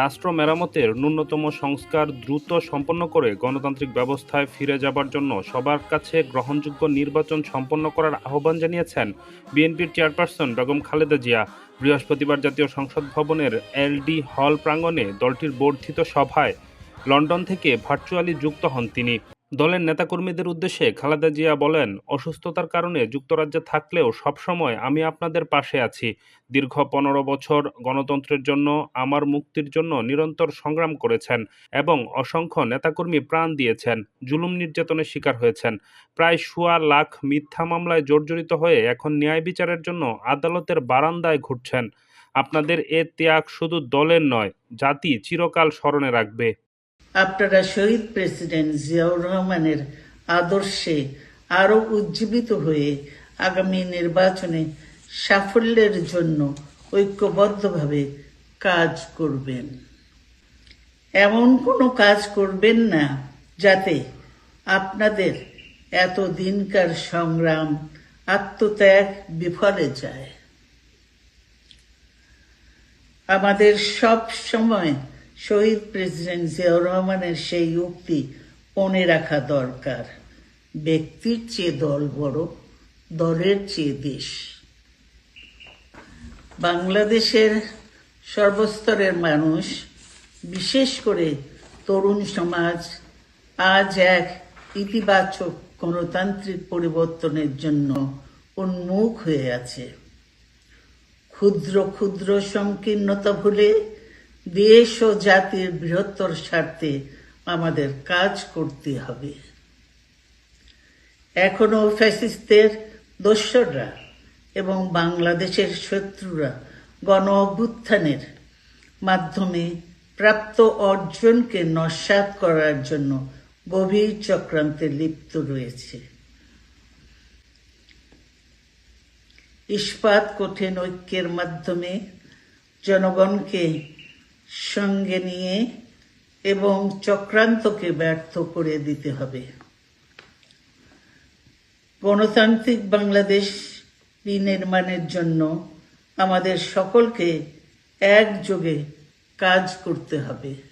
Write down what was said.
রাষ্ট্র মেরামতের ন্যূনতম সংস্কার দ্রুত সম্পন্ন করে গণতান্ত্রিক ব্যবস্থায় ফিরে যাবার জন্য সবার কাছে গ্রহণযোগ্য নির্বাচন সম্পন্ন করার আহ্বান জানিয়েছেন বিএনপির চেয়ারপারসন বেগম খালেদা জিয়া। বৃহস্পতিবার জাতীয় সংসদ ভবনের এলডি হল প্রাঙ্গণে দলটির বর্ধিত সভায় লন্ডন থেকে ভার্চুয়ালি যুক্ত হন তিনি। দলের নেতাকর্মীদের উদ্দেশ্যে খালেদা জিয়া বলেন, অসুস্থতার কারণে যুক্তরাজ্যে থাকলেও সবসময় আমি আপনাদের পাশে আছি। দীর্ঘ পনেরো বছর গণতন্ত্রের জন্য, আমার মুক্তির জন্য নিরন্তর সংগ্রাম করেছেন এবং অসংখ্য নেতাকর্মী প্রাণ দিয়েছেন, জুলুম নির্যাতনের শিকার হয়েছেন। প্রায় সোয়া লাখ মিথ্যা মামলায় জর্জরিত হয়ে এখন ন্যায় বিচারের জন্য আদালতের বারান্দায় ঘুরছেন। আপনাদের এ ত্যাগ শুধু দলের নয়, জাতি চিরকাল স্মরণে রাখবে। আপনারা শহীদ প্রেসিডেন্ট জিয়াউর রহমানের আদর্শে আরও উজ্জীবিত হয়ে আগামী নির্বাচনে সাফল্যের জন্য ঐক্যবদ্ধভাবে কাজ করবেন। এমন কোনো কাজ করবেন না যাতে আপনাদের এত দিনকার সংগ্রাম আত্মত্যাগ বিফলে যায়। আমাদের সব সময় শহীদ প্রেসিডেন্ট জিয়াউর রহমানের সেই উক্তি মনে রাখা দরকার। ব্যক্তির চেয়ে দল বড়, দলের চেয়ে দেশ। বাংলাদেশের সর্বস্তরের মানুষ, বিশেষ করে তরুণ সমাজ, আজ এক ইতিবাচক গণতান্ত্রিক পরিবর্তনের জন্য উন্মুখ হয়ে আছে। ক্ষুদ্র ক্ষুদ্র সংকীর্ণতা ভুলে দেশ ও জাতির বৃহত্তর স্বার্থে আমাদের কাজ করতে হবে। এখনও ফ্যাসিস্টদের দোসররা এবং বাংলাদেশের শত্রুরা গণ অভ্যুত্থানের মাধ্যমে প্রাপ্ত অর্জনকে নস্যাৎ করার জন্য গভীর চক্রান্তে লিপ্ত রয়েছে। ইস্পাত কঠিন ঐক্যের মাধ্যমে জনগণকে সঙ্গে নিয়ে এবং চক্রান্তকে ব্যর্থ করে দিতে হবে। গণতান্ত্রিক বাংলাদেশ বিনির্মাণের জন্য আমাদের সকলকে একযোগে কাজ করতে হবে।